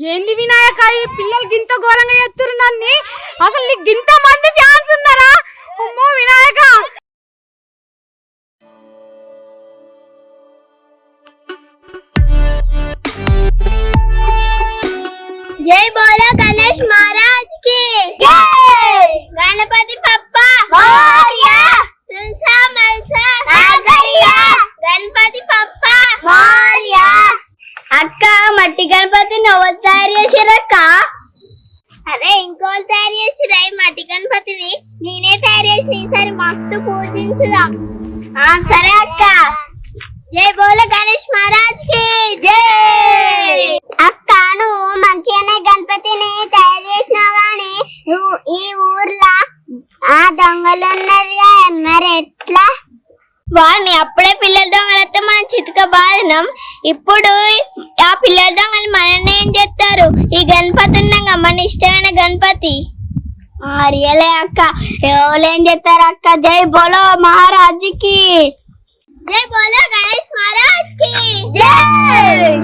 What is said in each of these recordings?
ఏంది వినాయక? ఈ పిల్లలు గింత ఘోరంగా ఎత్తురు నన్ను? అసలు నీకు గింత మంది ఫ్యాన్స్ ఉన్నారా? అమ్మో వినాయక! జై బోలో గణేష్ మారా కి జై గణపతి పప్ప మోరియా తులసా మల్సా నాగరియా గణపతి పప్ప మోరియా అక్క మట్టి గణపతి నువ్వు తయారు చేసిరక్క అరే ఇంకోళ్ళు ఈ మట్టి గణపతిని నేనే తయారు చేసిన ఈసారి మస్తు పూజించుదాం. ఆ, సరే అక్క. జై బోలో గణేష్ మహారాజ్కి జై! అక్క నువ్వు మంచిగానే గణపతిని తయారు చేసినావు గాని నువ్వు ఈ ఊర్లో ఆ దొంగలు ఉన్నారుగా మరి ఎట్లా వాడిని అప్పుడే పిల్లల దొంగలతో మనం చితక బాధినాం. ఇప్పుడు ఆ పిల్లల దొంగలు మనల్ని ఏం చేస్తారు? ఈ గణపతి ఉన్నాగా మన ఇష్టమైన గణపతి. రియలే అక్క ఎవరేం చేస్తారు అక్క? జై బోలో మహారాజుకి. జై బోలో గణేష్ మహారాజ్కి జై!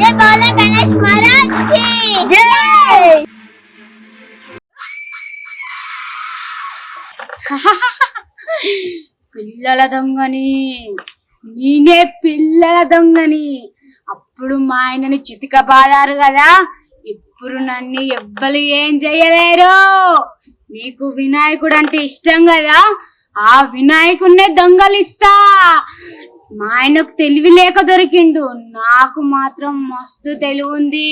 జై బోలో గణేష్ మహారాజ్కి జై! పిల్లల దొంగని. నేనే పిల్లల దొంగని. అప్పుడు మా ఆయనని చితిక బాదారు కదా. ఇప్పుడు నన్ను ఎవ్వరు ఏం చెయ్యలేరు మీకు వినాయకుడు అంటే ఇష్టం కదా? ఆ వినాయకుడినే దొంగలిస్తా. మా ఆయనకు తెలివి లేక దొరికిండు. నాకు మాత్రం మస్తు తెలివి ఉంది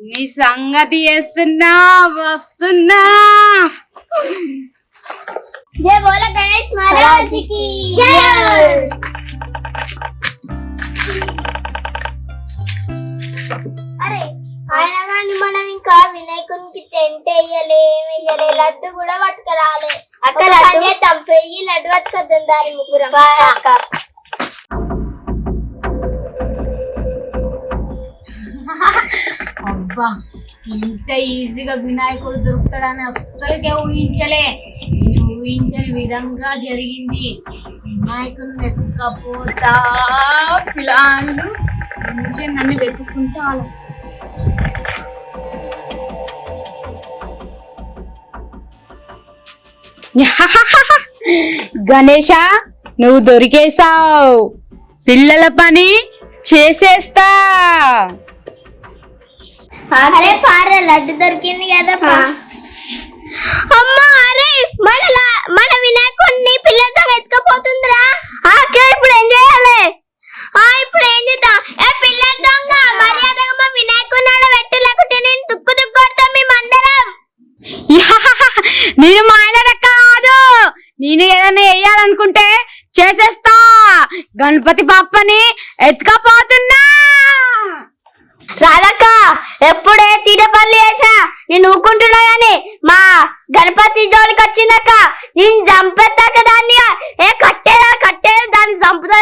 మీ సంగతి చేస్తున్నా వస్తున్నా. గణేష్ మహారాజ్కి అరే ఆయన కానీ మనం ఇంకా వినాయకునికి టెంట్ వేయలే వేయలే లడ్డు కూడా పట్టుకురాలే. అక్క లడ్డు? చేద్దాం పెయ్యి లడ్డు పట్టుకొద్దాం దారి ముగ్గురం. అక్క. అబ్బా ఇంత ఈజీగా వినాయకుడు దొరుకుతాడని అస్సలుకే ఊహించలే. నేను ఊహించని విధంగా జరిగింది. వినాయకుడిని వెతకపోతా పిల్లలు మంచిగా నన్ను వెతుక్కుంటా అలా గణేష నువ్వు దొరికేశావు. పిల్లల పని చేసేస్తా. అరే పార లడ్డు దొరికింది కదా అమ్మా అరే మన లా- మన వినాయకుడిని పిల్లలతో ఎత్తుకపోతుందిరా ఇప్పుడు ఏం చేయాలి ఆ ఇప్పుడు ఏం చేద్దాం ఏ పిల్లల దొంగ మర్యాదగా మా వినాయకుడిని ఆడ పెట్టు లేకుంటే నేను తుక్కు తుక్కు కొడతాం మేమందరం నేను మాయల లెక్క కాదు నేను చేయాలనుకుంటే చేసేస్తా. గణపతి పాపని ఎత్తుకపోతున్నా. రాధక్క ఎప్పుడే తీరపల్లి వేసా నేను ఊకుంటున్నా గాని మా గణపతి జోలికి వచ్చిందక్క నేను చంపేస్తాక దాన్ని ఏ కట్టేదా? కట్టేదా? దాన్ని చంపుతా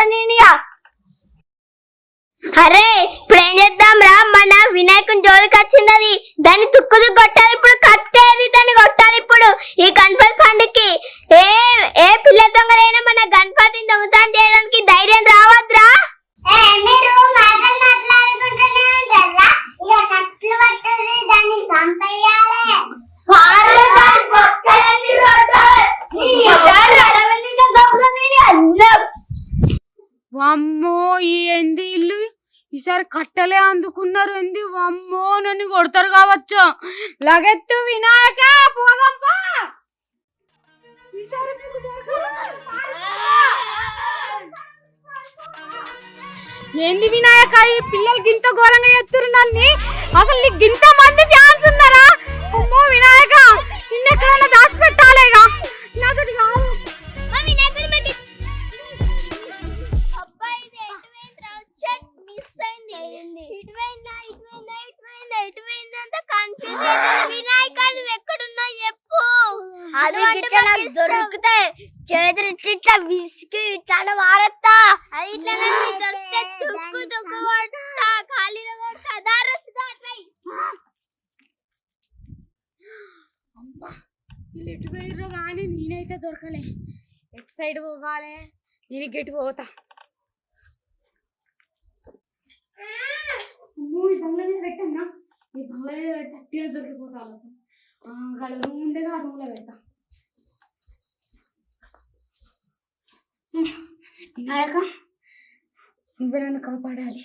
అరే ఇప్పుడు ఏం చేద్దాం రా? మన వినాయకుని జోలికి వచ్చింది దాన్ని తుక్కు తుక్కు కొట్టాలి ఇప్పుడు కట్టేది దాన్ని కొట్టాలి ఇప్పుడు ఈ గణపతి పండుగకి. ఏ ఏ పిల్ల దొంగలైనా మన గణపతిని దొంగతనం చేయడానికి ధైర్యం రావద్దురా మీరు మాటలు మాట్లాడుకుంటూనే ఉంటారా ఇక కట్లు పట్టుకుని దాన్ని చంపేయాలి వామ్మో ఈ ఏంది ఇల్లు ఈసారి కట్టలే అందుకున్నారు ఏంది? అమ్మో నన్ను కొడతారు కావచ్చు. లగెత్తు వినాయక పోదమ్మా ఏంది వినాయక ఈ పిల్లలు గింత ఘోరంగా ఎత్తురు నన్ను? అసలు నీకు గింత మంది అది గిట్ల నాకు. దొరికితే చేతులు ఇట్లా ఇట్లా విసికి ఇట్లా వాడతా. అది ఇట్లా నాకు దొరికితే తుక్కు తుక్కు కొడతా ఖాళీలో కొడతా. దారసుదా అట్లా? అమ్మా వీళ్ళు ఎటు పోయిర్రో కానీ నేనైతే దొరకలే. ఎటు సైడ్ పోవాలి? నేను గెటు పోతా. ఈ బంగ్లా మీద పెట్టన్నా? ఈ బంగ్లా మీద పెడితే అట్టిగా దొరికిపోతా వాళ్ళకు వాళ్ళ రూమ్ ఉండేగా ఆ రూమ్లో పెడతా. వినాయక నువ్వే నన్ను కాపాడాలి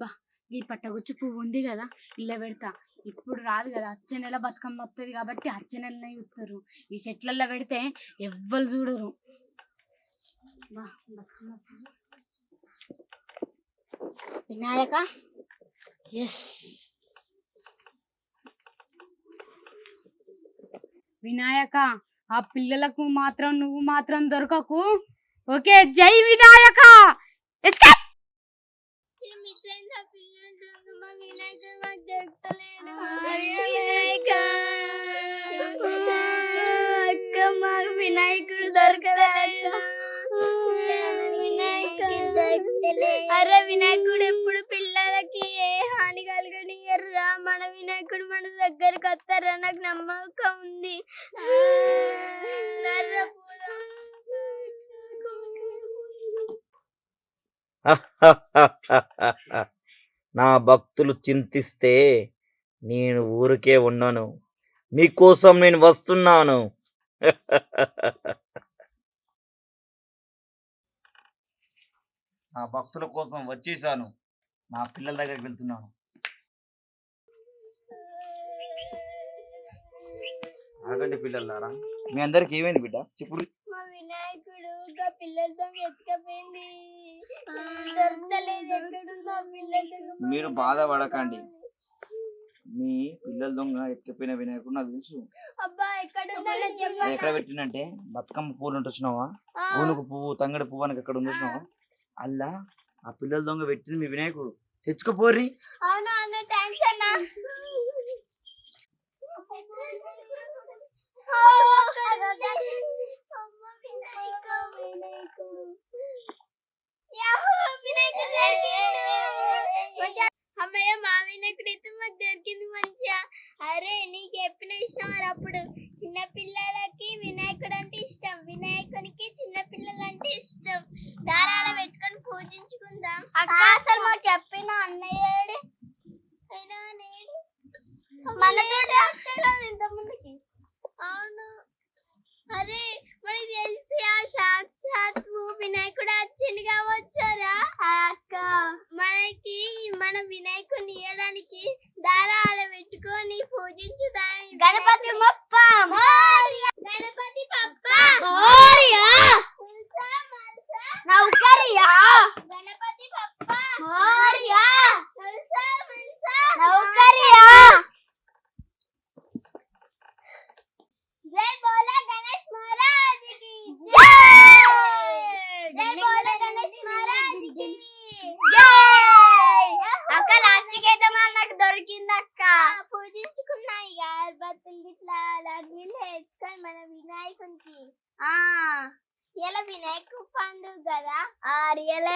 బా ఈ పట్టగుచ్చు పువ్వు ఉంది కదా ఇల్ల పెడతా. ఇప్పుడు రాదు కదా అచ్చ నెల బతుకమ్మ వస్తుంది కాబట్టి అచ్చ నెలనే చూస్తారు ఈ చెట్లల్లో పెడితే ఎవ్వరు చూడరు. వినాయక? ఎస్ వినాయక ఆ పిల్లలకు మాత్రం నువ్వు మాత్రం దొరకకు. ఓకే జై వినాయక! ఎస్కేప్ మా వినాయకుడు మాకు వినాయకుడు దొరకలేదు అరే వినాయకుడు ఎప్పుడు పిల్లలకి ఏ హాని కలగనియర్రా మన వినాయకుడు మన దగ్గరకు వస్తారా? నాకు నమ్మకం ఉంది. నా భక్తులు చింతిస్తే నేను ఊరికే ఉన్నాను మీకోసం నేను వస్తున్నాను. నా భక్తుల కోసం వచ్చేసాను. నా పిల్లల దగ్గరికి వెళ్తున్నాను. ఆగండి పిల్లలారా. మీ అందరికి ఏమైంది బిడ్డ? చెప్పుడు మా వినాయకుడు ఇంకా పిల్లలతో ఎత్తుకపోయింది. దొరకలేదు ఎక్కడుందో ఆ పిల్లల దొంగ మీరు బాధపడకండి. మీ పిల్లల దొంగ ఎక్కిపోయిన వినాయకుడు నాకు తెలుసు. అబ్బా ఎక్కడుందో అది ఎక్కడ చెప్పండి. పెట్టినంటే బతుకమ్మ పూలు ఉంటే వచ్చినావా పూనుకు పువ్వు తంగడి పువ్వు అని ఎక్కడ ఉంది వచ్చినావా అల్లా ఆ పిల్లల దొంగ పెట్టింది మీ వినాయకుడు. తెచ్చుకోపోర్రి. అవునా అన్న థ్యాంక్స్ అన్న అమ్మ, వినాయక, వినాయకుడు. యాహూ, వినాయకుడు దొరికిండు. మంచిగా- అమ్మయ్య మా వినాయకుడు అయితే మాకు దొరికింది మంచిగా అరే నీకు మరి అప్పుడు చిన్న పిల్లలకి వినాయకుడు అంటే ఇష్టం. వినాయకునికి చిన్న పిల్లలు అంటే ఇష్టం. దారాడ పెట్టుకొని పూజించుకుందాం. అక్క అసలు మాకు చెప్పిన అన్నయ్య అయినా నేను ముందుకి. అవును. అరే మనకి తెలిసి ఆ సాక్షాత్ వినాయకుడు వచ్చింది కావచ్చారా అక్క. మనకి మన వినాయకుని ఇవ్వడానికి దార ఆడ పెట్టుకొని పూజించుదాం గణపతి మొప్ప గణపతి పప్ప మోరియా పుల్సా, మల్సా, నౌకరియా గణపతి పప్ప మోరియా పుల్సా, మల్సా, నౌకరియా జై బోలా గణేష్ మహారాజ్కి జై జై బోలా గణేష్ మహారాజ్కి అక్క లాస్ట్కి అయితే మనకు దొరికింది అక్క ఆ, పూజించుకున్నా ఇక అగరబత్తులు ఇట్లా వేసుకొని మన వినాయకునికి. ఆ. ఇలా వినాయక పండుగ కదా? ఆ రియల్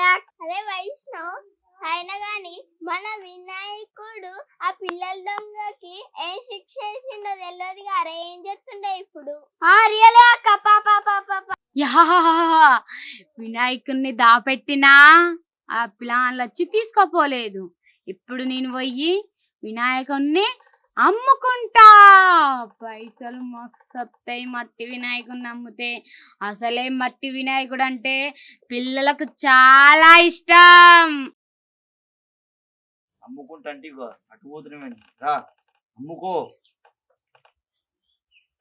అదే వైష్ణవ్ అయినా గాని మన వినాయకుడు ఆ పిల్లల దొంగకి ఏం శిక్ష వేసిండో తెలియదు అరే ఏం చేస్తుండే ఇప్పుడు? ఆ రియల్ అక్క పాప పాప వినాయకుడిని దాపెట్టినా ఆ ప్లాన్లు వచ్చి తీసుకోపోలేదు. ఇప్పుడు నేను పోయి వినాయకుడిని అమ్ముకుంటా. పైసలు మస్తు మట్టి వినాయకుడిని అమ్మితే అసలే మట్టి వినాయకుడు అంటే పిల్లలకు చాలా ఇష్టం. అమ్ముకుంటా అంటే అటు పోతున్నామేంటి రా అమ్ముకో.